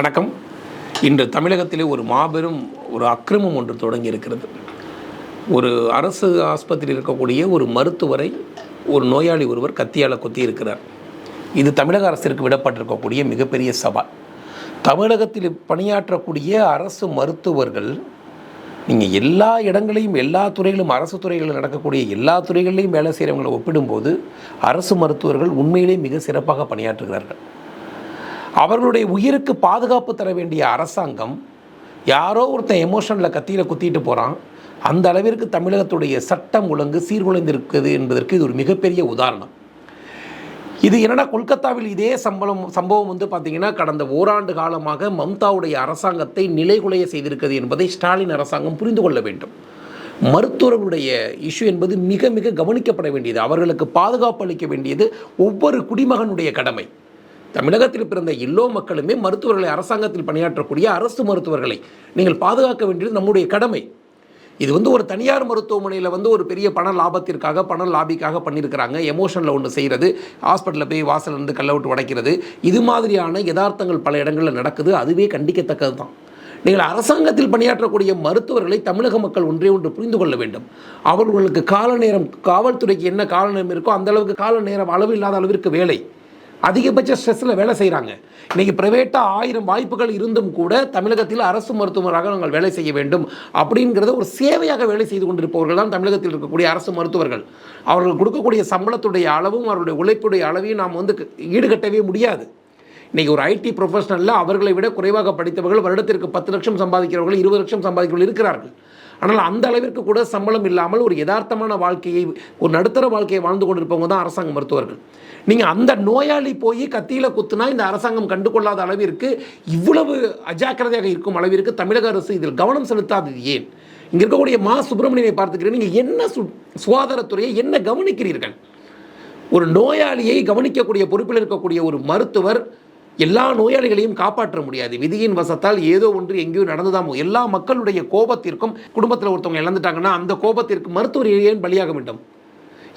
வணக்கம். இன்று தமிழகத்திலே ஒரு மாபெரும் ஒரு அக்கிரமம் ஒன்று தொடங்கி இருக்கிறது ஒரு அரசு ஆஸ்பத்திரியில் இருக்கக்கூடிய ஒரு மருத்துவரை ஒரு நோயாளி ஒருவர் கத்தியால் கொத்தி இருக்கிறார் இது தமிழக அரசிற்கு விடப்பட்டிருக்கக்கூடிய மிகப்பெரிய சவால். தமிழகத்தில் பணியாற்றக்கூடிய அரசு மருத்துவர்கள் நீங்கள் எல்லா இடங்களையும் எல்லா துறைகளும் அரசு துறைகளில் நடக்கக்கூடிய எல்லா துறைகளிலையும் வேலை செய்கிறவங்களை ஒப்பிடும்போது அரசு மருத்துவர்கள் உண்மையிலே மிக சிறப்பாக பணியாற்றுகிறார்கள். அவர்களுடைய உயிருக்கு பாதுகாப்பு தர வேண்டிய அரசாங்கம் யாரோ ஒருத்தன் எமோஷனில் கத்தியில் குத்திட்டு போகிறான் அந்த அளவிற்கு தமிழகத்துடைய சட்டம் ஒழுங்கு சீர்குலைந்திருக்குது என்பதற்கு இது ஒரு மிகப்பெரிய உதாரணம். இது என்னென்னா கொல்கத்தாவில் இதே சம்பளம் சம்பவம் வந்து பார்த்திங்கன்னா கடந்த ஓராண்டு காலமாக மம்தாவுடைய அரசாங்கத்தை நிலைகுலைய செய்திருக்கிறது என்பதை ஸ்டாலின் அரசாங்கம் புரிந்து கொள்ள வேண்டும். மருத்துவர்களுடைய இஷ்யூ என்பது மிக மிக கவனிக்கப்பட வேண்டியது. அவர்களுக்கு பாதுகாப்பு அளிக்க வேண்டியது ஒவ்வொரு குடிமகனுடைய கடமை. தமிழகத்தில் பிறந்த எல்லோ மக்களுமே மருத்துவர்களை அரசாங்கத்தில் பணியாற்றக்கூடிய அரசு மருத்துவர்களை நீங்கள் பாதுகாக்க வேண்டியது நம்முடைய கடமை. இது வந்து ஒரு தனியார் மருத்துவமனையில் வந்து ஒரு பெரிய பண லாபத்திற்காக பண லாபிக்காக பண்ணியிருக்கிறாங்க. எமோஷனில் ஒன்று செய்கிறது ஹாஸ்பிட்டலில் போய் வாசல் இருந்து கல்லை விட்டு உடைக்கிறது. இது மாதிரியான யதார்த்தங்கள் பல இடங்களில் நடக்குது. அதுவே கண்டிக்கத்தக்கது தான். நீங்கள் அரசாங்கத்தில் பணியாற்றக்கூடிய மருத்துவர்களை தமிழக மக்கள் ஒன்றே ஒன்று புரிந்து கொள்ள வேண்டும். அவர்களுக்கு கால நேரம் காவல்துறைக்கு என்ன கால நேரம் இருக்கோ அந்த அளவுக்கு கால நேரம் அளவு இல்லாத அளவிற்கு வேலை. அதிகபட்ச ஸ்ட்ரெஸ்ஸில் வேலை செய்கிறாங்க இன்றைக்கி ப்ரைவேட்டாக ஆயிரம் வாய்ப்புகள் இருந்தும் கூட தமிழகத்தில் அரசு மருத்துவராக நாங்கள் வேலை செய்ய வேண்டும் அப்படிங்கிறத ஒரு சேவையாக வேலை செய்து கொண்டிருப்பவர்கள் தான் தமிழகத்தில் இருக்கக்கூடிய அரசு மருத்துவர்கள். அவர்கள் கொடுக்கக்கூடிய சம்பளத்துடைய அளவும் அவருடைய உழைப்புடைய அளவையும் நாம் வந்து ஈடுகட்டவே முடியாது. இன்றைக்கி ஒரு ஐடி ப்ரொஃபஷனலில் அவர்களை விட குறைவாக படித்தவர்கள் வருடத்திற்கு பத்து லட்சம் சம்பாதிக்கிறவர்கள் இருபது லட்சம் சம்பாதிக்கிறவர்கள் இருக்கிறார்கள். ஆனால் அந்த அளவிற்கு கூட சம்பளம் இல்லாமல் ஒரு யதார்த்தமான வாழ்க்கையை ஒரு நடுத்தர வாழ்க்கையை வாழ்ந்து கொண்டிருப்பவங்க தான் அரசாங்க மருத்துவர்கள். நீங்கள் அந்த நோயாளி போய் கத்தியில் குத்துனா இந்த அரசாங்கம் கண்டுகொள்ளாத அளவிற்கு இவ்வளவு அஜாக்கிரதையாக இருக்கும் அளவிற்கு தமிழக அரசு இதில் கவனம் செலுத்தாதது ஏன்? இங்கே இருக்கக்கூடிய மா. சுப்பிரமணியனை பார்த்துக்கிறேன் நீங்கள் என்ன சு சுகாதாரத்துறையை என்ன கவனிக்கிறீர்கள்? ஒரு நோயாளியை கவனிக்கக்கூடிய பொறுப்பில் இருக்கக்கூடிய ஒரு மருத்துவர் எல்லா நோயாளிகளையும் காப்பாற்ற முடியாது. விதியின் வசத்தால் ஏதோ ஒன்று எங்கேயோ நடந்துதான் எல்லா மக்களுடைய கோபத்திற்கும் குடும்பத்தில் ஒருத்தவங்க இழந்துட்டாங்கன்னா அந்த கோபத்திற்கு மருத்துவர் ஏன் பலியாக வேண்டும்?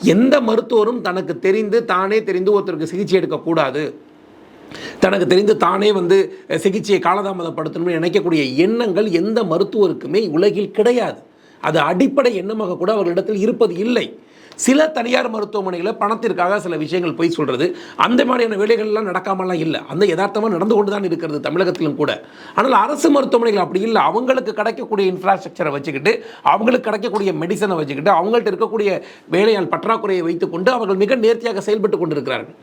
எந்த மருத்துவரும் தனக்கு தெரிந்து தானே தெரிந்து ஒருத்தருக்கு சிகிச்சை எடுக்கக்கூடாது. தனக்கு தெரிந்து தானே வந்து சிகிச்சையை காலதாமதப்படுத்தணும்னு நினைக்கக்கூடிய எண்ணங்கள் எந்த மருத்துவருக்குமே உலகில் கிடையாது. அது அடிப்படை எண்ணமாக கூட அவர்களிடத்தில் இருப்பது இல்லை. சில தனியார் மருத்துவமனைகளில் பணத்திற்காக சில விஷயங்கள் போய் சொல்கிறது அந்த மாதிரியான வேலைகள்லாம் நடக்காமலாம் இல்லை. அந்த யதார்த்தமாக நடந்து கொண்டு தான் இருக்கிறது தமிழகத்திலும் கூட. ஆனால் அரசு மருத்துவமனைகள் அப்படி இல்லை. அவங்களுக்கு கிடைக்கக்கூடிய இன்ஃப்ராஸ்ட்ரக்சரை வச்சுக்கிட்டு அவங்களுக்கு கிடைக்கக்கூடிய மெடிசனை வச்சுக்கிட்டு அவங்கள்ட்ட இருக்கக்கூடிய வேலையால் பற்றாக்குறையை வைத்துக்கொண்டு அவர்கள் மிக நேர்த்தியாக செயல்பட்டு கொண்டிருக்கிறார்கள்.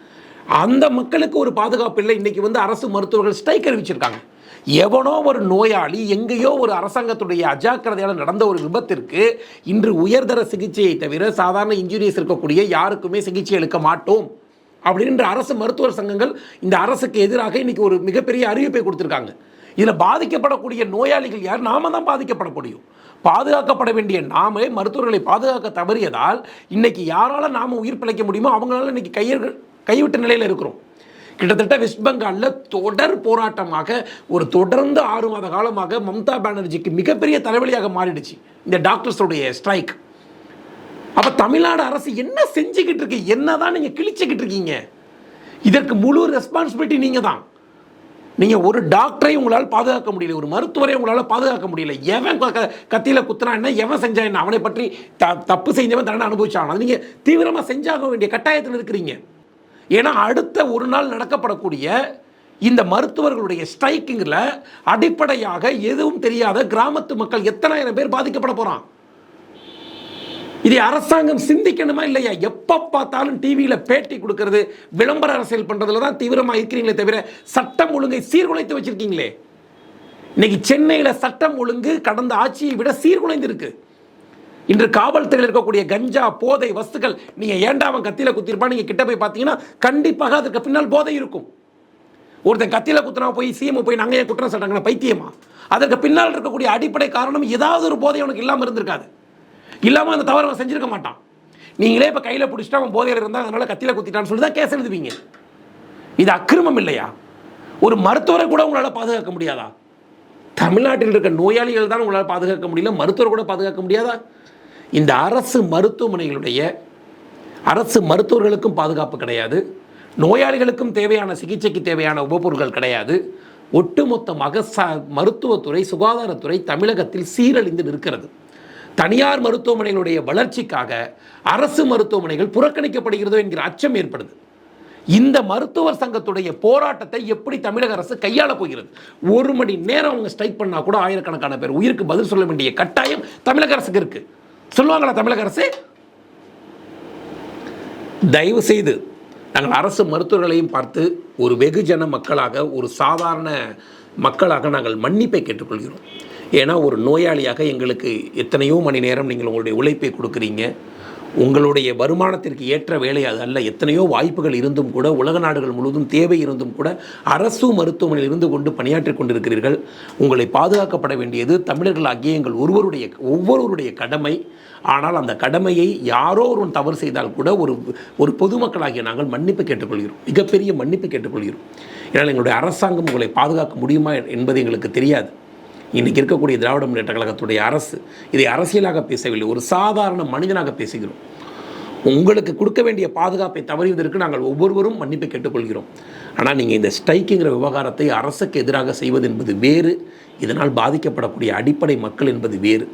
அந்த மக்களுக்கு ஒரு பாதுகாப்பு இல்லை. இன்னைக்கு வந்து அரசு மருத்துவர்கள் ஸ்ட்ரைக் அறிவிச்சிருக்காங்க. எவனோ ஒரு நோயாளி எங்கேயோ ஒரு அரசாங்கத்துடைய அஜாக்கிரதையால் நடந்த ஒரு விபத்திற்கு இன்று உயர்தர சிகிச்சையை தவிர சாதாரண இன்ஜுரிஸ் இருக்கக்கூடிய யாருக்குமே சிகிச்சை அளிக்க மாட்டோம். அப்படின்ற அரசு மருத்துவர் சங்கங்கள் இந்த அரசுக்கு எதிராக இன்னைக்கு ஒரு மிகப்பெரிய அறிவிப்பை கொடுத்துருக்காங்க. இதில் பாதிக்கப்படக்கூடிய நோயாளிகள் யார்? நாம தான் பாதிக்கப்பட முடியும். பாதுகாக்கப்பட வேண்டிய நாமே மருத்துவர்களை பாதுகாக்க தவறியதால் இன்னைக்கு யாரால நாம உயிர் பிழைக்க முடியுமோ அவங்களால இன்னைக்கு கையர்கள் கைவிட்ட நிலையில் இருக்கிறோம். கிட்டத்தட்ட வெஸ்ட் பெங்காலில் தொடர் போராட்டமாக ஒரு தொடர்ந்து ஆறு மாத காலமாக மம்தா பானர்ஜிக்கு மிகப்பெரிய தலைவலியாக மாறிடுச்சு இந்த டாக்டர்ஸோடைய ஸ்ட்ரைக். அப்போ தமிழ்நாடு அரசு என்ன செஞ்சுக்கிட்டு இருக்கு? என்ன தான் நீங்கள் கிழிச்சுக்கிட்டு இருக்கீங்க? இதற்கு முழு ரெஸ்பான்சிபிலிட்டி நீங்கள் தான் நீங்கள் ஒரு டாக்டரை உங்களால் பாதுகாக்க முடியல ஒரு மருத்துவரை உங்களால் பாதுகாக்க முடியல. எவன் க- கத்தியில் குத்துனா என்ன? எவன் செஞ்சா என்ன? அவனை பற்றி த தப்பு செஞ்சவன் தண்டனை அனுபவிச்சான். அது நீங்கள் தீவிரமாக செஞ்சாக வேண்டிய கட்டாயத்தில் இருக்கிறீங்க. ஏன்னா அடுத்த ஒரு நாள் நடக்கப்படக்கூடிய இந்த மருத்துவர்களுடைய ஸ்ட்ரைக்கிங்கில் அடிப்படையாக எதுவும் தெரியாத கிராமத்து மக்கள் எத்தனாயிரம் பேர் பாதிக்கப்பட போகிறான் இதை அரசாங்கம் சிந்திக்கணுமா இல்லையா? எப்போ பார்த்தாலும் டிவியில் பேட்டி கொடுக்கறது விளம்பர அரசியல் பண்ணுறதுல தான் தீவிரமாக இருக்கிறீங்களே தவிர சட்டம் ஒழுங்கை சீர்குலைத்து வச்சுருக்கீங்களே. இன்னைக்கு சென்னையில் சட்டம் ஒழுங்கு கடந்த ஆட்சியை விட சீர்குலைந்திருக்கு. இருக்கு இன்று காவல்துறையில் இருக்கக்கூடிய கஞ்சா போதை வஸ்துக்கள் நீங்கள் ஏண்டா அவன் கத்தியில் குத்திருப்பான் நீங்கள் கிட்ட போய் பார்த்தீங்கன்னா கண்டிப்பாக அதற்கு பின்னால் போதை இருக்கும். ஒருத்தன் கத்தியில் குத்துனா போய் சிஎம் போய் நாங்கள் ஏன் குற்றம் சொல்கிறாங்க பைத்தியமா? அதற்கு பின்னால் இருக்கக்கூடிய அடிப்படை காரணம் ஏதாவது ஒரு போதை அவனுக்கு இல்லாமல் இருந்திருக்காது. இல்லாமல் அந்த தவறு அவன் செஞ்சிருக்க மாட்டான். நீங்களே இப்போ கையில் பிடிச்சிட்டு அவன் போதையில் இருந்தால் அதனால கத்தியில் குத்திட்டான்னு சொல்லி தான் கேஸ் எழுதுவீங்க. இது அக்கிரமம் இல்லையா? ஒரு மருத்துவரை கூட உங்களால் பாதுகாக்க முடியாதா? தமிழ்நாட்டில் இருக்க நோயாளிகள் தான் உங்களால் பாதுகாக்க முடியல மருத்துவர் கூட பாதுகாக்க முடியாதா? இந்த அரசு மருத்துவமனைகளுடைய அரசு மருத்துவர்களுக்கும் பாதுகாப்பு கிடையாது. நோயாளிகளுக்கும் தேவையான சிகிச்சைக்கு தேவையான உபப்பொருட்கள் கிடையாது. ஒட்டுமொத்தமாக ச மருத்துவத்துறை சுகாதாரத்துறை தமிழகத்தில் சீரழிந்து நிற்கிறது. தனியார் மருத்துவமனைகளுடைய வளர்ச்சிக்காக அரசு மருத்துவமனைகள் புறக்கணிக்கப்படுகிறதோ என்கிற அச்சம் ஏற்படுது. இந்த மருத்துவர் சங்கத்துடைய போராட்டத்தை எப்படி தமிழக அரசு கையாள போகிறது? ஒரு மணி நேரம் அவங்க ஸ்ட்ரைக் பண்ணா கூட ஆயிரக்கணக்கான பேர் உயிருக்கு பதில் சொல்ல வேண்டிய கட்டாயம் தமிழக அரசுக்கு இருக்குது சொல்லுவாங்களா தமிழக அரசு? தயவு செய்து நாங்கள் அரசு மருத்துவர்களையும் பார்த்து ஒரு வெகுஜன மக்களாக ஒரு சாதாரண மக்களாக நாங்கள் மன்னிப்பை கேட்டுக்கொள்கிறோம். ஏன்னா ஒரு நோயாளியாக எங்களுக்கு எத்தனையோ மணி நேரம் நீங்கள் உங்களுடைய உழைப்பை கொடுக்குறீங்க. உங்களுடைய வருமானத்திற்கு ஏற்ற வேலை அது அல்ல. எத்தனையோ வாய்ப்புகள் இருந்தும் கூட உலக நாடுகள் முழுவதும் தேவை இருந்தும் கூட அரசு மருத்துவமனையில் இருந்து கொண்டு பணியாற்றிக் கொண்டிருக்கிறீர்கள். உங்களை பாதுகாக்கப்பட வேண்டியது தமிழர்களாகிய எங்கள் ஒருவருடைய ஒவ்வொருவருடைய கடமை. ஆனால் அந்த கடமையை யாரோ ஒருவன் தவறு செய்தால் கூட ஒரு ஒரு பொதுமக்களாகிய நாங்கள் மன்னிப்பு கேட்டுக்கொள்கிறோம். மிகப்பெரிய மன்னிப்பு கேட்டுக்கொள்கிறோம். ஏன்னால் எங்களுடைய அரசாங்கம் உங்களை பாதுகாக்க முடியுமா என்பது எங்களுக்கு தெரியாது. இன்றைக்கி இருக்கக்கூடிய திராவிட முன்னேற்ற கழகத்துடைய அரசு இதை அரசியலாக பேசவில்லை. ஒரு சாதாரண மனிதனாக பேசுகிறோம். உங்களுக்கு கொடுக்க வேண்டிய பாதுகாப்பை தவறியதற்கு நாங்கள் ஒவ்வொருவரும் மன்னிப்பு கேட்டுக்கொள்கிறோம். ஆனால் நீங்கள் இந்த ஸ்ட்ரைக்குங்கிற விவகாரத்தை அரசுக்கு எதிராக செய்வது என்பது வேறு இதனால் பாதிக்கப்படக்கூடிய அடிப்படை மக்கள் என்பது வேறு.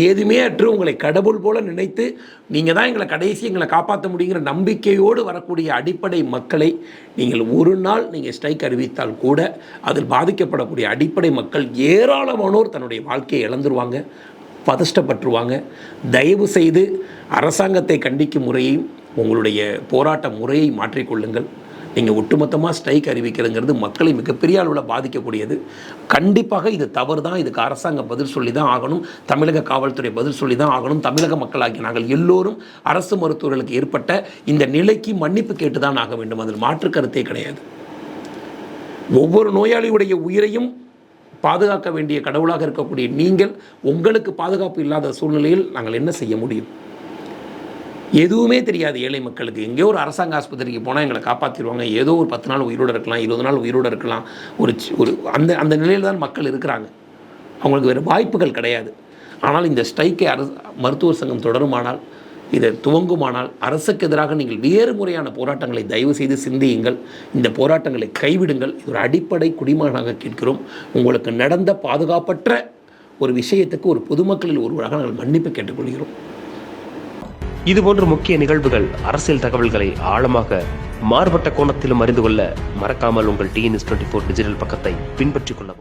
ஏதுமே அற்று உங்களை கடவுள் போல நினைத்து நீங்கள் தான் எங்களை கடைசி எங்களை காப்பாற்ற முடியுங்கிற நம்பிக்கையோடு வரக்கூடிய அடிப்படை மக்களை நீங்கள் ஒரு நாள் நீங்கள் ஸ்ட்ரைக் அறிவித்தால் கூட அதில் பாதிக்கப்படக்கூடிய அடிப்படை மக்கள் ஏராளமானோர் தன்னுடைய வாழ்க்கையை இழந்துருவாங்க. பதஷ்டப்பட்டுருவாங்க. தயவு செய்து அரசாங்கத்தை கண்டிக்கும் முறையையும் உங்களுடைய போராட்ட முறையை மாற்றிக்கொள்ளுங்கள். நீங்கள் ஒட்டுமொத்தமாக ஸ்ட்ரைக் அறிவிக்கிறதுங்கிறது மக்களை மிகப்பெரிய அளவில் பாதிக்கக்கூடியது. கண்டிப்பாக இது தவறு தான் இதுக்கு அரசாங்கம் பதில் சொல்லி தான் ஆகணும். தமிழக காவல்துறை பதில் சொல்லி தான் ஆகணும். தமிழக மக்களாகிய நாங்கள் எல்லோரும் அரசு மருத்துவர்களுக்கு ஏற்பட்ட இந்த நிலைக்கு மன்னிப்பு கேட்டு தான் ஆக வேண்டும். அதில் மாற்று கருத்தே கிடையாது. ஒவ்வொரு நோயாளியுடைய உயிரையும் பாதுகாக்க வேண்டிய கடவுளாக இருக்கக்கூடிய நீங்கள் உங்களுக்கு பாதுகாப்பு இல்லாத சூழ்நிலையில் நாங்கள் என்ன செய்ய முடியும்? எதுவுமே தெரியாது ஏழை மக்களுக்கு. எங்கேயோ ஒரு அரசாங்க ஆஸ்பத்திரிக்கு போனால் எங்களை காப்பாற்றிடுவாங்க ஏதோ ஒரு பத்து நாள் உயிரோடு இருக்கலாம் இருபது நாள் உயிரோடு இருக்கலாம். ஒரு ஒரு அந்த அந்த நிலையில் தான் மக்கள் இருக்கிறாங்க. அவங்களுக்கு வேறு வாய்ப்புகள் கிடையாது. ஆனால் இந்த ஸ்ட்ரைக்கை அரசு மருத்துவர் சங்கம் தொடருமானால் இதை துவங்குமானால் அரசுக்கு எதிராக நீங்கள் வேறு முறையான போராட்டங்களை தயவு செய்து சிந்தியுங்கள். இந்த போராட்டங்களை கைவிடுங்கள். இது ஒரு அடிப்படை குடிமகனாக கேட்கிறோம். உங்களுக்கு நடந்த பாதுகாப்பற்ற ஒரு விஷயத்துக்கு ஒரு பொதுமக்களில் ஒருவராக நாங்கள் மன்னிப்பு கேட்டுக்கொள்கிறோம். இதுபோன்ற முக்கிய நிகழ்வுகள் அரசியல் தகவல்களை ஆழமாக மாறுபட்ட கோணத்திலும் அறிந்து கொள்ள மறக்காமல் உங்கள் டிஎன்எஸ் டுவெண்ட்டி ஃபோர் டிஜிட்டல் பக்கத்தை பின்பற்றிக் கொள்ளவும்.